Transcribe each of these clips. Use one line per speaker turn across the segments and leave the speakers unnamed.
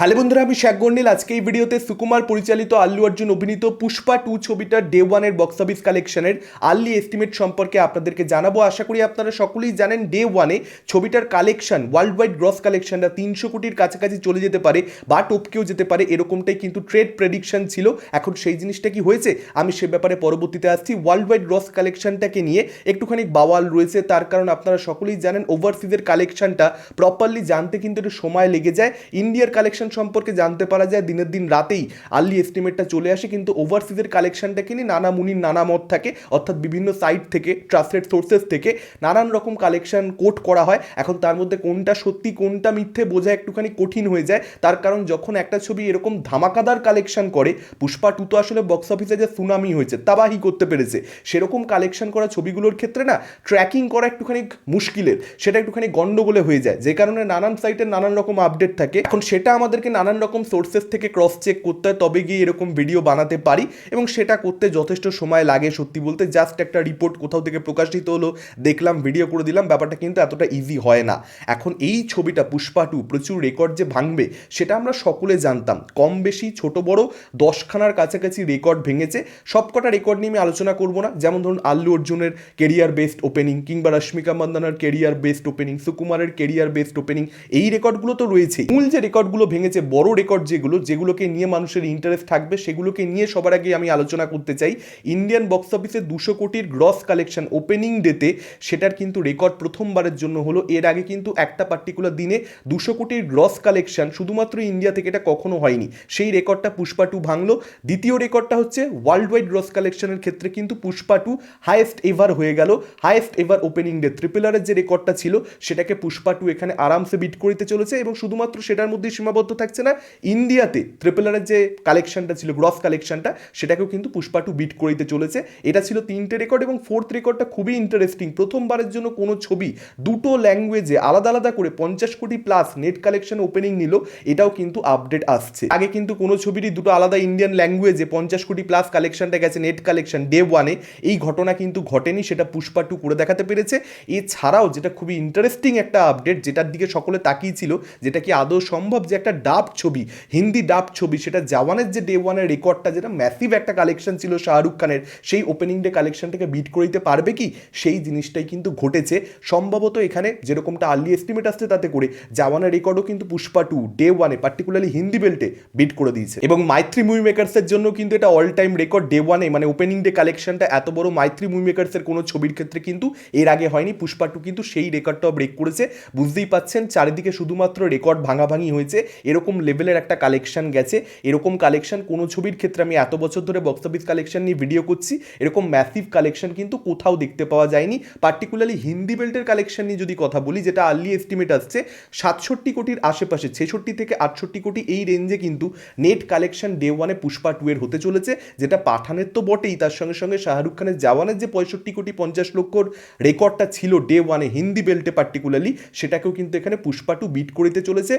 Hello বন্ধুরা, আমি শেখ গন্ডিল। আজকে এই ভিডিওতে সুকুমার, পরিচালিত আল্লু অর্জুন, অভিনীত পুষ্পা টু ছবিটার ডে ওয়ানের বক্স অফিস কালেকশনের আর্লি এস্টিমেট সম্পর্কে আপনাদেরকে জানাব। আশা করি আপনারা সকলেই জানেন ডে ওয়ানে ছবিটার কালেকশন ওয়ার্ল্ড ওয়াইড গ্রস কালেকশনটা তিনশো কোটির কাছাকাছি চলে যেতে পারে বা টপকেও যেতে পারে। এরকমটাই কিন্তু ট্রেড প্রেডিকশন ছিল। এখন সেই জিনিসটা কি হয়েছে? আমি সে ব্যাপারে পরবর্তীতে আসছি। ওয়ার্ল্ড ওয়াইড গ্রস কালেকশনটাকে নিয়ে একটুখানি বাওয়াল রয়েছে। তার কারণ আপনারা সকলেই জানেন ওভারসিজের কালেকশনটা প্রপারলি জানতে কিন্তু একটু সময় লেগে যায়। ইন্ডিয়ার কালেকশন সম্পর্কে জানতে পারা যায়, দিনের দিন রাতেই আর্লি এস্টিমেটটা চলে আসে। কিন্তু ওভারসিজের কালেকশনটাকে নিয়ে নানা মুনির, নানা মত থাকে, অর্থাৎ বিভিন্ন সাইট থেকে ট্রাস্টেড সোর্সেস থেকে নানান রকম কালেকশন কোট করা হয়। এখন তার মধ্যে কোনটা সত্যি, কোনটা মিথ্যে বোঝা একটুখানি কঠিন হয়ে যায়। তার কারণ যখন একটা ছবি এরকম ধামাকাদার কালেকশন করে, পুষ্পা টু তো আসলে বক্স অফিসে যে সুনামি হয়েছে, তাবাহি করতে পেরেছে। সেরকম কালেকশন করা ছবিগুলোর ক্ষেত্রে না ট্র্যাকিং করা একটুখানি মুশকিলের, সেটা একটুখানি গন্ডগোলে হয়ে যায়। যে কারণে নানান সাইটের নানান রকম আপডেট থাকে। এখন সেটা আমাদেরকে নানান রকম সোর্সেস থেকে ক্রস চেক করতে হয়, তবে গিয়ে এরকম ভিডিও বানাতে পারি এবং সেটা করতে যথেষ্ট সময় লাগে সত্যি বলতে। জাস্ট একটা রিপোর্ট কোথাও থেকে প্রকাশিত হলো, দেখলাম ভিডিও করে দিলাম, ব্যাপারটা কিন্তু এতটা ইজি হয় না। এখন এই ছবিটা পুষ্পা টু প্রচুর রেকর্ড যে ভাঙবে, সেটা আমরা সকলে জানতাম। কম বেশি ছোট বড়, দশখানার কাছাকাছি রেকর্ড ভেঙেছে। সবকটা রেকর্ড নিয়ে আমি আলোচনা করব না। যেমন ধরুন, আল্লু অর্জুনের কেরিয়ার বেস্ট ওপেনিং কিংবা রশ্মিকা মন্দানার কেরিয়ার বেস্ট ওপেনিং সুকুমারের কেরিয়ার বেস্ট ওপেনিং এই রেকর্ডগুলো তো রয়েছে মূল যে রেকর্ডগুলো ভেঙেছে বড় রেকর্ড যেগুলো, যেগুলোকে নিয়ে মানুষের ইন্টারেস্ট থাকবে, সেগুলোকে নিয়ে সবার আগে আমি আলোচনা করতে চাই। ইন্ডিয়ান বক্স অফিসে দুশো কোটির গ্রস কালেকশন ওপেনিং ডেতে সেটার কিন্তু রেকর্ড প্রথমবারের জন্য হলো। এর আগে কিন্তু একটা পার্টিকুলার দিনে দুশো কোটির গ্রস কালেকশন শুধুমাত্র ইন্ডিয়া থেকে এটা কখনো হয়নি। সেই রেকর্ডটা পুষ্পা টু ভাঙলো। দ্বিতীয় রেকর্ডটা হচ্ছে ওয়ার্ল্ড ওয়াইড গ্রস কালেকশনের ক্ষেত্রে কিন্তু পুষ্পা টু হায়েস্ট এভার হয়ে গেল। হায়েস্ট এভার ওপেনিং ডে ট্রিপলারের যে রেকর্ডটা ছিল, সেটাকে পুষ্পা টু এখানে আরামসে বিট করিতে চলেছে এবং শুধুমাত্র সেটার মধ্যেই সীমাবদ্ধ থাকছে না। ইন্ডিয়াতে ট্রিপলারের যে কালেকশনটা ছিল গ্রস কালেকশনটা সেটাকেও কিন্তু পুষ্পা টু বিট করিতে চলেছে। এটা ছিল তিনটে রেকর্ড এবং ফোর্থ রেকর্ডটা খুবই ইন্টারেস্টিং প্রথমবারের জন্য কোনো ছবি, দুটো ল্যাঙ্গুয়েজে আলাদা আলাদা করে পঞ্চাশ কোটি প্লাস নেট কালেকশন ওপেনিং নিল, এটাও কিন্তু আপডেট আসছে। আগে কিন্তু কোনো ছবিরই দুটো আলাদা ইন্ডিয়ান ল্যাঙ্গুয়েজে পঞ্চাশ কোটি প্লাস কালেকশনটা গেছে নেট কালেকশন ডে ওয়ানে এই ঘটনা কিন্তু ঘটেনি, সেটা পুষ্পা টু করে দেখাতে পেরেছে। এছাড়াও যেটা খুবই ইন্টারেস্টিং একটা আপডেট যেটার দিকে সকলে তাকিয়েছিল, যেটা কি আদৌ সম্ভব যে একটা ডাব ছবি, হিন্দি ডাব ছবি, সেটা জওয়ানের যে ডে ওয়ানের রেকর্ডটা যেটা ম্যাসিভ একটা কালেকশন ছিল শাহরুখ খানের, সেই ওপেনিং ডে কালেকশনটাকে বিট করে দিতে পারবে কি? সেই জিনিসটাই কিন্তু ঘটেছে। সম্ভবত এখানে যেরকমটা আর্লি এস্টিমেট আসছে, তাতে করে জওয়ানের রেকর্ডও কিন্তু পুষ্পা টু ডে ওয়ানে পার্টিকুলারলি হিন্দি বেল্টে বিট করে দিয়েছে। এবং মাইত্রী মুভি মেকার্সের জন্য কিন্তু এটা অল টাইম রেকর্ড ডে ওয়ানে মানে ওপেনিং ডে কালেকশনটা এত বড় মাইত্রী মুভি মেকার্সের কোনো ছবির ক্ষেত্রে কিন্তু এর আগে হয়নি। পুষ্পা টু কিন্তু সেই রেকর্ডটাও ব্রেক করেছে। বুঝতেই পাচ্ছেন, চারিদিকে শুধুমাত্র রেকর্ড ভাঙাভাঙি হয়েছে। এরকম লেভেলের একটা কালেকশন গেছে। এরকম কালেকশন কোনো ছবির ক্ষেত্রে আমি এত বছর ধরে বক্স অফিস কালেকশন নিয়ে ভিডিও করছি। এরকম ম্যাসিভ কালেকশন কিন্তু কোথাও দেখতে পাওয়া যায়নি। পার্টিকুলারলি হিন্দি বেল্টের কালেকশন নিয়ে যদি কথা বলি, যেটা আর্লি এস্টিমেট আসছে, সাতষট্টি কোটির আশেপাশে, ছেষট্টি থেকে আটষট্টি কোটি এই রেঞ্জে কিন্তু নেট কালেকশন ডে ওয়ানে পুষ্পা টু এর হতে চলেছে, যেটা পাঠানের তো বটেই। তার সঙ্গে সঙ্গে শাহরুখ খানের জওয়ানের যে পঁয়ষট্টি কোটি পঞ্চাশ লক্ষর রেকর্ডটা ছিল ডে ওয়ানে হিন্দি বেল্টে পার্টিকুলারলি সেটাকেও কিন্তু এখানে পুষ্পা টু বিট করিতে চলেছে।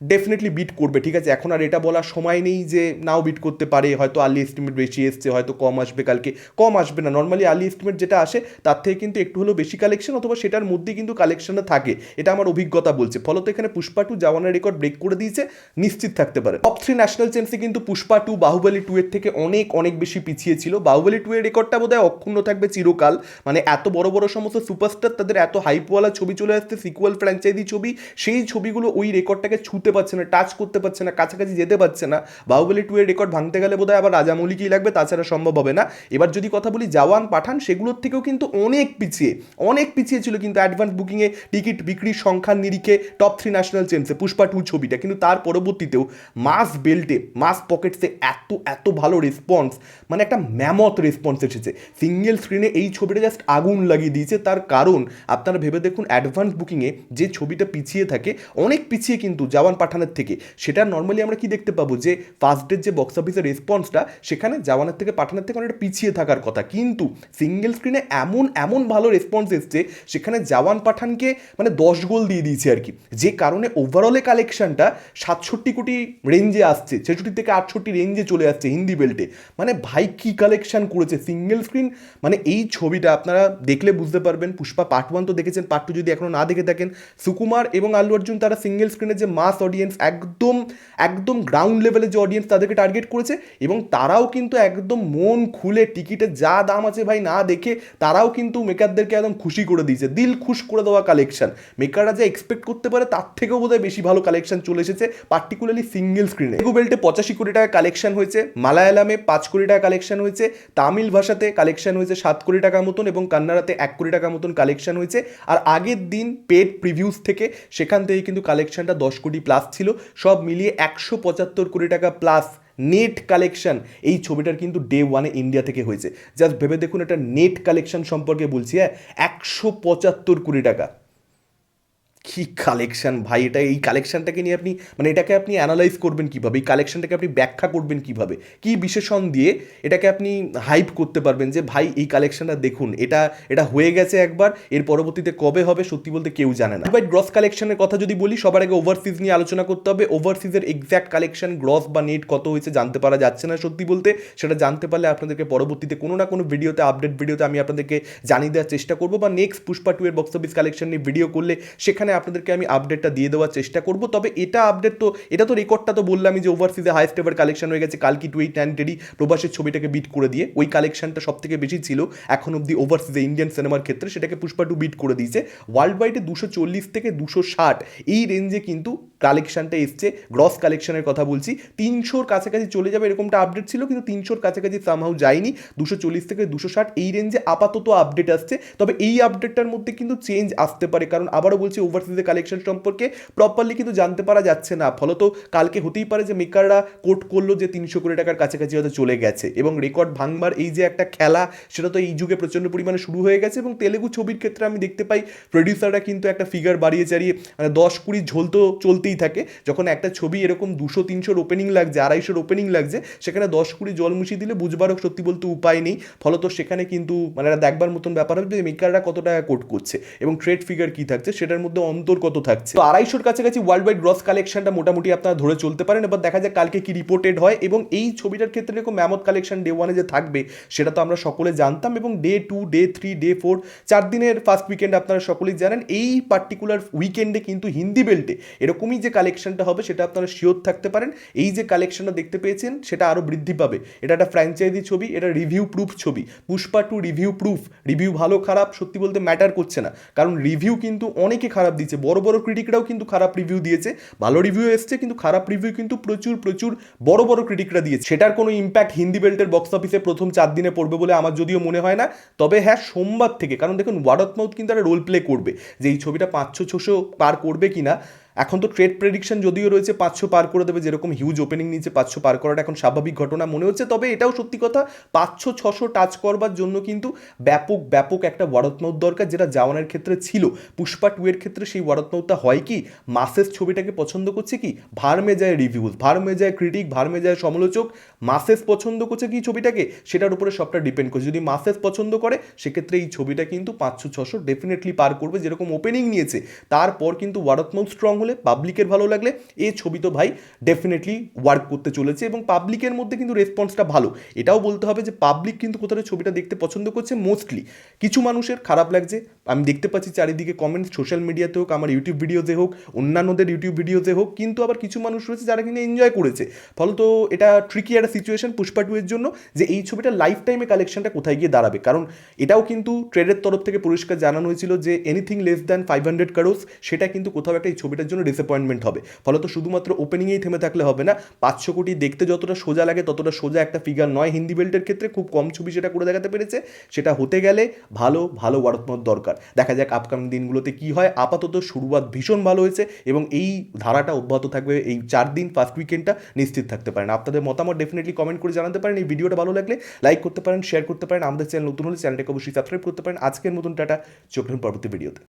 ডেফিনেটলি বিট করবে, ঠিক আছে? এখন আর এটা বলার সময় নেই যে নাও বিট করতে পারে, হয়তো আর্লি এস্টিমেট বেশি এসছে, হয়তো কম আসবে কালকে। কম আসবে না নর্মালি আর্লি এস্টিমেট যেটা আসে, তার থেকে কিন্তু একটু হলেও বেশি কালেকশন অথবা সেটার মধ্যেই কিন্তু কালেকশনটা থাকে। এটা আমার অভিজ্ঞতা বলছে। ফলত এখানে পুষ্পা টু জাওয়ানের রেকর্ড ব্রেক করে দিয়েছে, নিশ্চিত থাকতে পারে। টপ থ্রি ন্যাশনাল চ্যাম্পসে কিন্তু পুষ্পা টু বাহুবলী টু এর থেকে অনেক অনেক বেশি পিছিয়ে ছিল। বাহুবলী টু এর রেকর্ডটা বোধহয় অক্ষুণ্ণ থাকবে চিরকাল। মানে এত বড় বড় সমস্ত সুপারস্টার তাদের এত হাইপওয়ালা ছবি চলে আসছে সিকুয়াল ফ্র্যাঞ্চাইজি ছবি, সেই ছবিগুলো ওই রেকর্ডটাকে ছুতে পারছে না টাচ করতে পারছে না, কাছাকাছি যেতে পারছে না, বাহুবলী টু এর রেকর্ড ভাঙতে গেলে বোধহয় আবার রাজামৌলিকেই লাগবে, তাছাড়া সম্ভব হবে না। এবার যদি কথা বলি জওয়ান পাঠান, সেগুলোর থেকেও কিন্তু অনেক পিছিয়ে অনেক পিছিয়ে ছিল কিন্তু অ্যাডভান্স বুকিংয়ে টিকিট বিক্রির সংখ্যার নিরিখে টপ থ্রি ন্যাশনাল চেমসে পুষ্পা টু ছবিটা, কিন্তু তার পরবর্তীতেও মাস বেল্টে মাস পকেটসে এত এত ভালো রেসপন্স মানে একটা ম্যামথ রেসপন্স এসেছে। সিঙ্গেল স্ক্রিনে এই ছবিটা জাস্ট আগুন লাগিয়ে দিয়েছে, তার কারণ আপনারা ভেবে দেখুন অ্যাডভান্স বুকিংয়ে যে ছবিটা পিছিয়ে থাকে, অনেক পিছিয়ে কিন্তু জওয়ান পাঠানের থেকে, সেটা নর্মালি আমরা কি দেখতে পাবো? যে ফার্স্ট ডের যে বক্স অফিসের রেসপন্সটা সেখানে জওয়ানের থেকে পাঠানোর থেকে অনেকটা পিছিয়ে থাকার কথা। কিন্তু সিঙ্গেল স্ক্রিনে এমন এমন ভালো রেসপন্স এসছে, সেখানে জওয়ান পাঠানকে মানে দশ গোল দিয়ে দিয়েছে আর কি। যে কারণে ওভারঅলে কালেকশনটা সাতষট্টি কোটি রেঞ্জে আসছে, ছেষট্টি থেকে আটষট্টি রেঞ্জে চলে আসছে হিন্দি বেল্টে মানে ভাই, কি কালেকশন করেছে সিঙ্গেল স্ক্রিন মানে এই ছবিটা আপনারা দেখলে বুঝতে পারবেন। পুষ্পা পার্ট ওয়ান তো দেখেছেন পার্ট টু যদি এখনও না দেখে থাকেন, সুকুমার এবং আল্লু অর্জুন তারা সিঙ্গেল স্ক্রিনের যে মাস অডিয়েন্স একদম একদম গ্রাউন্ড লেভেলে যে অডিয়েন্স তাদেরকে টার্গেট করেছে, এবং তারাও কিন্তু একদম মন খুলে টিকিটের যা দাম আছে ভাই না দেখে তারাও কিন্তু মেকারদেরকে একদম খুশি করে দিয়েছে। দিল খুশ করে দেওয়া কালেকশন মেকাররা যা এক্সপেক্ট করতে পারে তার থেকেও বোধহয় বেশি ভালো কালেকশন চলে এসেছে পার্টিকুলারলি সিঙ্গেল স্ক্রিনে এগো বেল্টে পঁচাশি কোটি টাকা কালেকশন হয়েছে, মালায়ালামে পাঁচ কোটি টাকা কালেকশন হয়েছে, তামিল ভাষাতে কালেকশন হয়েছে সাত কোটি টাকা মতন, এবং কান্নাড়াতে এক কোটি টাকা মতন কালেকশন হয়েছে। আর আগের দিন পেড প্রিভিউস থেকে সেখান থেকে কিন্তু কালেকশনটা দশ কোটি প্লাস ছিল, সব মিলিয়ে একশো পঁচাত্তর কোটি টাকা প্লাস নেট কালেকশন এই ছবিটার কিন্তু ডে ওয়ানে ইন্ডিয়া থেকে হয়েছে। জাস্ট ভেবে দেখুন, এটা নেট কালেকশন সম্পর্কে বলছি হ্যাঁ? একশো পঁচাত্তর কোটি টাকা। কি কালেকশন ভাই, এটা এই কালেকশনটাকে নিয়ে আপনি মানে এটাকে আপনি অ্যানালাইজ করবেন কীভাবে? এই কালেকশনটাকে আপনি ব্যাখ্যা করবেন কীভাবে? কি বিশেষণ দিয়ে এটাকে আপনি হাইপ করতে পারবেন যে, ভাই, এই কালেকশনটা দেখুন, এটা এটা হয়ে গেছে একবার, এর পরবর্তীতে কবে হবে? সত্যি বলতে কেউ জানে না। বাট গ্রস কালেকশনের কথা যদি বলি, সবার আগে ওভারসিজ নিয়ে আলোচনা করতে হবে। ওভারসিজের এক্স্যাক্ট কালেকশন গ্রস বা নেট কত হয়েছে জানতে পারা যাচ্ছে না সত্যি বলতে। সেটা জানতে পারলে আপনাদেরকে পরবর্তীতে কোনো না কোনো ভিডিওতে আপডেট ভিডিওতে আমি আপনাদেরকে জানিয়ে দেওয়ার চেষ্টা করব। বা নেক্সট পুষ্পা টু এর বক্স অফিস কালেকশন নিয়ে ভিডিও করলে, সেখানে আপনাদেরকে আমি আপডেটটা দিয়ে দেওয়ার চেষ্টা করব। তবে এটা আপডেট তো, এটা তো রেকর্ডটা তো বললামই যে ওভারসিজে হাইস্ট এভার কালেকশন হয়ে গেছে। কালকি টু এইট নাইন টেডি প্রবাসের ছবিটাকে বিট করে দিয়ে, ওই কালেকশনটা সব থেকে বেশি ছিল এখন অব্দি ওভারসিজে ইন্ডিয়ান সিনেমার ক্ষেত্রে, সেটাকে পুষ্পা টু বিট করে দিয়েছে। ওয়ার্ল্ড ওয়াইডে দুশো চল্লিশ থেকে দুশো ষাট, এই রেঞ্জে কিন্তু কালেকশনটা এসছে গ্রস কালেকশনের কথা বলছি। তিনশোর কাছাকাছি চলে যাবে এরকমটা আপডেট ছিল, কিন্তু তিনশোর কাছাকাছি সামহাউ যায়নি। দুশো চল্লিশ থেকে দুশো ষাট, এই রেঞ্জে আপাতত আপডেট আসছে। তবে এই আপডেটটার মধ্যে কিন্তু চেঞ্জ আসতে পারে, কারণ আবারও বলছি ওভারসিজে কালেকশন সম্পর্কে প্রপারলি কিন্তু জানতে পারা যাচ্ছে না। ফলত কালকে হতেই পারে যে মেকাররা কোট করল যে তিনশো কোটি টাকার কাছাকাছি হয়তো চলে গেছে। এবং রেকর্ড ভাঙবার এই যে একটা খেলা, সেটা তো এই যুগে প্রচণ্ড পরিমাণে শুরু হয়ে গেছে এবং তেলেগু ছবির ক্ষেত্রে আমি দেখতে পাই প্রডিউসাররা কিন্তু একটা ফিগার বাড়িয়ে চাড়িয়ে মানে দশ কুড়ি ঝোল তো চলতেই থাকে। যখন একটা ছবি এরকম দুশো, তিনশোর ওপেনিং লাগছে, আড়াইশোর ওপেনিং লাগছে, সেখানে দশ কুড়ি জল মুছিয়ে দিলে বুঝবারও সত্যি বলতে উপায় নেই। ফলত সেখানে কিন্তু মানে দেখবার মতন ব্যাপার হবে যে মেকাররা কত টাকা কোট করছে এবং ট্রেড ফিগার কি থাকছে, সেটার মধ্যে অন্তর কত থাকছে। তো আড়াইশোর কাছাকাছি ওয়ার্ল্ড ওয়াইড গ্রস কালেকশনটা মোটামুটি আপনারা ধরে চলতে পারেন, এবার দেখা যায় কালকে কি রিপোর্টেড হয় এবং এই ছবিটার ক্ষেত্রে এরকম ম্যামত কালেকশন ডে ওয়ানে যে থাকবে, সেটা তো আমরা সকলে জানতাম এবং day two day three day four চার দিনের ফার্স্ট উইকেন্ড আপনারা সকলেই জানেন, এই পার্টিকুলার উইকেন্ডে কিন্তু হিন্দি বেল্টে এরকমই যে কালেকশনটা হবে, সেটা আপনারা শিওর থাকতে পারেন। এই যে কালেকশনটা দেখতে পেয়েছেন, সেটা আরও বৃদ্ধি পাবে। এটা একটা ফ্র্যাঞ্চাইজি ছবি, এটা রিভিউ প্রুফ ছবি। Pushpa two review proof review ভালো, খারাপ, সত্যি বলতে ম্যাটার করছে না। কারণ রিভিউ কিন্তু অনেকে খারাপ দিচ্ছে বড় বড় ক্রিটিকরাও কিন্তু খারাপ রিভিউ দিয়েছে। ভালো রিভিউ এসছে, কিন্তু খারাপ রিভিউ কিন্তু প্রচুর প্রচুর বড় বড় ক্রিটিকরা দিয়েছে। সেটার কোনো ইম্প্যাক্ট হিন্দি বেল্টের বক্স অফিসে প্রথম চার দিনে পড়বে বলে আমার যদিও মনে হয় না। তবে হ্যাঁ সোমবার থেকে, কারণ দেখুন ওয়ার্ড অফ মাউথ কিন্তু একটা রোল প্লে করবে। যে এই ছবিটা পাঁচশো, ছশো পার করবে কি না এখন তো ট্রেড প্রেডিকশন যদিও রয়েছে, পাঁচশো পার করে দেবে, যেরকম হিউজ ওপেনিং নিচে পাঁচশো পার করাটা এখন স্বাভাবিক ঘটনা মনে হচ্ছে। তবে এটাও সত্যি কথা, পাঁচশো, ছশো টাচ করবার জন্য কিন্তু ব্যাপক ব্যাপক একটা ওয়ারতনৌত দরকার, যেটা জাওয়ানের ক্ষেত্রে ছিল। পুষ্পা টু এর ক্ষেত্রে সেই ওয়ারতনৌতটা হয় কি? মাসেস ছবিটাকে পছন্দ করছে কি? ভারমে যায় রিভিউজ ভারমে যায় ক্রিটিক ভারমে যায় সমালোচক মাসেস পছন্দ করছে কি ছবিটাকে? সেটার উপরে সবটা ডিপেন্ড করছে। যদি মাসেস পছন্দ করে, সেক্ষেত্রে এই ছবিটা কিন্তু পাঁচশো, ছশো ডেফিনেটলি পার করবে, যেরকম ওপেনিং নিয়েছে। তারপর কিন্তু ওয়ারতনৌত স্ট্রং হলে পাবলিকের ভালো লাগলে এই ছবি তো ভাই ডেফিনেটলি ওয়ার্ক করতে চলেছে এবং পাবলিকের মধ্যে কিন্তু রেসপন্সটা ভালো। এটাও বলতে হবে যে পাবলিক কিন্তু কোথাও ছবিটা দেখতে পছন্দ করছে মোস্টলি কিছু মানুষের খারাপ লাগছে, আমি দেখতে পাচ্ছি চারিদিকে কমেন্টস সোশ্যাল মিডিয়াতে হোক, আমার ইউটিউব ভিডিওতে হোক, অন্যান্যদের ইউটিউব ভিডিওতে হোক, কিন্তু আবার কিছু মানুষ রয়েছে যারা কিন্তু এনজয় করেছে। ফলত এটা ট্রিকি একটা সিচুয়েশন পুষ্পা টু এর জন্য যে এই ছবিটা লাইফ টাইমে কালেকশনটা কোথায় গিয়ে দাঁড়াবে। কারণ এটাও কিন্তু ট্রেডের তরফ থেকে পরিষ্কার জানানো হয়েছিল যে anything less than five hundred crores সেটা কিন্তু কোথাও একটা এই ছবিটার জন্য ডিসঅ্যাপয়েন্টমেন্ট হবে। ফলত শুধুমাত্র ওপেনিংয়েই থেমে থাকলে হবে না, পাঁচশো কোটি দেখতে যতটা সোজা লাগে, ততটা সোজা একটা ফিগার নয় হিন্দি বেল্টের ক্ষেত্রে, খুব কম ছবি সেটা করে দেখাতে পেরেছে। সেটা হতে গেলে ভালো ভালো ওয়ারতমত দরকার। দেখা যাক আপকামিং দিনগুলোতে কি হয়। আপাতত শুরুয়াত ভীষণ ভালো হয়েছে এবং এই ধারাটা অব্যাহত থাকবে, এই চার দিন ফার্স্ট উইকেন্ডটা নিশ্চিত থাকতে পারেন। আপনাদের মতামত ডেফিনেটলি কমেন্ট করে জানাতে পারেন। এই ভিডিওটা ভালো লাগলে লাইক করতে পারেন শেয়ার করতে পারেন। আমাদের চ্যানেল নতুন হলে চ্যানেলটাকে অবশ্যই সাবস্ক্রাইব করতে পারেন। আজকের মতন টাটা। চোখ পরবর্তী ভিডিওতে